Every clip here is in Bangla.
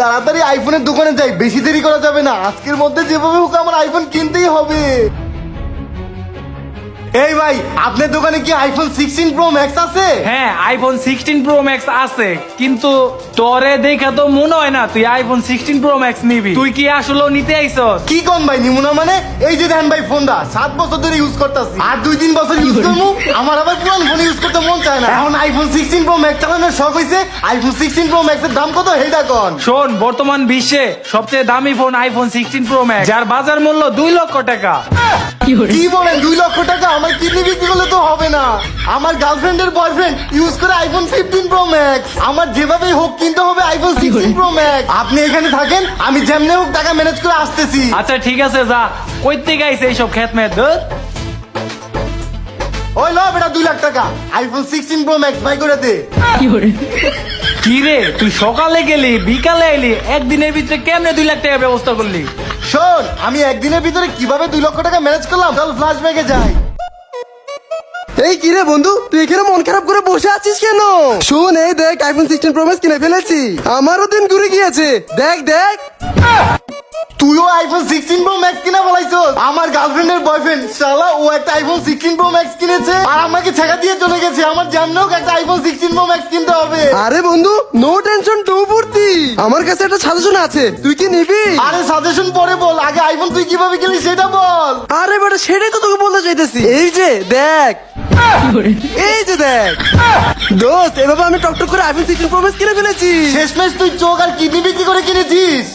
তাড়াতাড়ি আইফোনের দোকানে যাই, বেশি দেরি করা যাবে না। আজকের মধ্যে যেভাবে হোক আমার আইফোন কিনতেই হবে। এই ভাই আপনার দোকানে কি আইফোন সিক্সটিন প্রো ম্যাক্স আছে? হ্যাঁ আইফোন সিক্সটিন প্রো ম্যাক্স আছে কিন্তু তোরে দেখা তো মনে হয় না তুই আইফোন সিক্সটিন প্রো ম্যাক্স নিবি। তুই কি আসলে নিতে কি কোন ভাই নিমুনা মানে? এই যে দেন ভাই ফোনটা সাত বছর ধরে ইউজ করতেছি। আর দুই তিন বছর ইউজ করব? আমার আবার পুরান ফোন ইউজ করতে মন চায় না। এখন আইফোন সিক্সটিন প্রো ম্যাক্স চালানোর শখ হয়েছে আইফোন সিক্সটিন প্রো ম্যাক্স এর দাম কত? হেটা কন শোন বর্তমান বিশ্বে সবচেয়ে দামি phone iPhone sixteen pro max যার বাজার মূল্য দুই লক্ষ টাকা। কি বলেন দুই লক্ষ টাকা। আমার কিডনি বিক্রি করলে তো হবে না। আমার গার্লফ্রেন্ডের বয়ফ্রেন্ড ইউজ করে আইফোন ফিফটিন প্রো ম্যাক্স আমার যেভাবেই হোক কিনতে হবে আইফোন সিক্সটিন প্রো ম্যাক্স আপনি এখানে থাকেন আমি যেমনি হোক টাকা ম্যানেজ করে আসতেছি। আচ্ছা ঠিক আছে যা। কই থেকে আইছে এইসব খেত মেত ওই লো বেটা দুই লাখ টাকা। IPhone sixteen pro max buy করে দে। কি রে তুই সকালে গেলি বিকালে এলি একদিনের ভিতরে কেমনে দুই লাখ টাকা ব্যবস্থা করলি? শোন, আমি একদিনের ভিতরে কীভাবে দুই লক্ষ টাকা ম্যানেজ করলাম, চল ফ্ল্যাশ ব্যাগে যাই। এই কি রে বন্ধু, তুই এখানে মন খারাপ করে বসে আছিস কেন? শোন, এই দেখ আইফোন সিক্সটিন প্রো ম্যাক্স কিনে ফেলেছি। আমারও দিন ঘুরে গিয়েছে। দেখ দেখ। তুইও আইফোন সিক্সটিন প্রো ম্যাক্স কিনা বলাইছস? আমার গার্লফ্রেন্ডের বয়ফ্রেন্ড শালা ও একটা আইফোন সিক্সটিন প্রো ম্যাক্স কিনেছে। আর আমাকে ছেঁকা দিয়ে চলে গেছে। আমার জানলেও একটা আইফোন সিক্সটিন প্রো ম্যাক্স কিনতে হবে। আরে বন্ধু নো টেনশন টু ভর্তি আমার কাছে একটা সাজেশন আছে। তুই কি নিবি? আরে সাজেশন পরে বল। আগে আইফোন তুই কীভাবে কিনলি সেটা বল। আরে বেটা সেটাই তো তোকে বলতে চাইতেছি। এই যে দেখ। এই যে দেখ। দোস্ত এভাবে আমি টকটক করে আইফোন সিক্সটিন প্রো ম্যাক্স কিনে ফেলেছি। শেষমেশ তুই চোখ আর কিডনি বিক্রি করে কিনেছিস?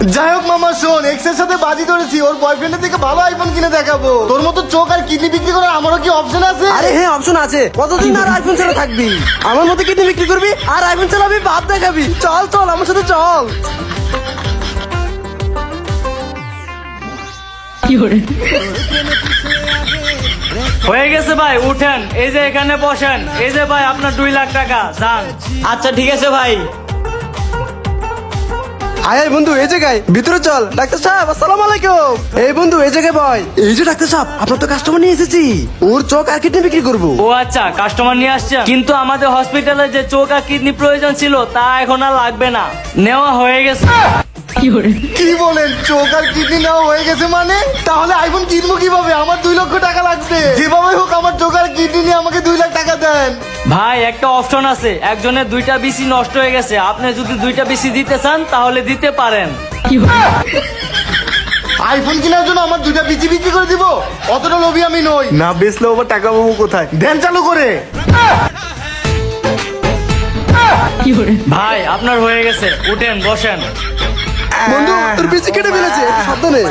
যাই হোক মামা শোন এক্সের সাথে বাজি ধরেছি। ওর বয়ফ্রেন্ডের থেকে ভালো আইফোন কিনে দেখাবো। তোর মতো চোখ আর কিডনি বিক্রি করার আমারও কি অপশন আছে? আরে হ্যাঁ অপশন আছে। কতদিন আর আইফোন চালা থাকবি? আমার মতো কিডনি বিক্রি করবি আর আইফোন চালাবি বাদ দেখাবি। চল চল আমার সাথে চল। হয়ে গেছে ভাই উঠেন। এই যে এখানে বসেন। এই যে ভাই আপনার দুই লাখ টাকা যান। আচ্ছা ঠিক আছে ভাই। আয় আয় বন্ধু এই জায়গায়। ভিতরে চল। ডাক্তার সাহেব আসসালামু আলাইকুম। এই বন্ধু এই জায়গায় বয়। এই যে ডাক্তার সাহেব আপনার তো কাস্টমার নিয়ে এসেছি। ওর চোখ আর কিডনি বিক্রি করব। ও আচ্ছা কাস্টমার নিয়ে আসছেন কিন্তু আমাদের হসপিটালে যে চোখ আর কিডনি প্রয়োজন ছিল তা এখন আর লাগবে না। নেওয়া হয়ে গেছে। কি বলেন চোখ আর কিডনি নেওয়া হয়ে গেছে মানে? তাহলে আইফোন কিনবো কীভাবে? আমার দুই লক্ষ টাকা লাগবে যেভাবে হোক আমার চোখ আর কিডনি নিয়ে আমাকে দুই লাখ টাকা দেন। ভাই একটা অপশন আছে। একজনের দুইটা বিসি নষ্ট হয়ে গেছে। আপনি যদি দুইটা বিসি দিতে চান তাহলে দিতে পারেন। আইফোন কেনার জন্য আমার দুইটা বিচি বিক্রি করে দিব। অতটা লোভী আমি নই। না বেচলে আবার টাকা পাবো কোথায়? দেন চালু করে। ভাই আপনার হয়ে গেছে। উঠেন বসেন। বন্ধু তোর বেশি কেটে ফেলেছে। সাবধানে।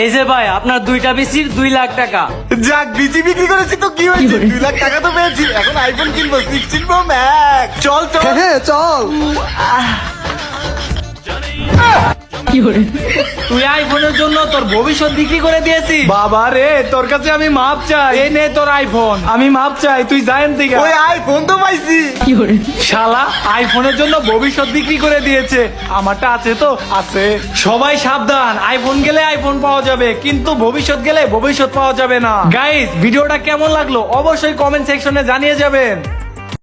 এই যে ভাই আপনার দুইটা বিসির দুই লাখ টাকা। যাক বিচি বিক্রি করেছি তো কি হয়েছে? দুই লাখ টাকা তো পেয়েছি। এখন আইফোন কিনবো সিক্সটিন প্রো ম্যাক্স চল চল। হ্যাঁ হ্যাঁ চল। তুই আইফোনের জন্য তোর ভবিষ্যৎ বিক্রি করে দিয়েছি বাবা রে তোর কাছে আমি মাপ চাই। এই নে তোর আইফোন। আমি মাপ চাই তুই জানেন থেকে ওই আইফোন তো পাইছি। শালা আইফোনের জন্য ভবিষ্যৎ বিক্রি করে দিয়েছে। আমারটা আছে তো আছে। সবাই সাবধান আইফোন গেলে আইফোন পাওয়া যাবে কিন্তু ভবিষ্যৎ গেলে ভবিষ্যৎ পাওয়া যাবে না। গাইস ভিডিওটা কেমন লাগল অবশ্যই কমেন্ট সেকশনে জানিয়ে যাবেন।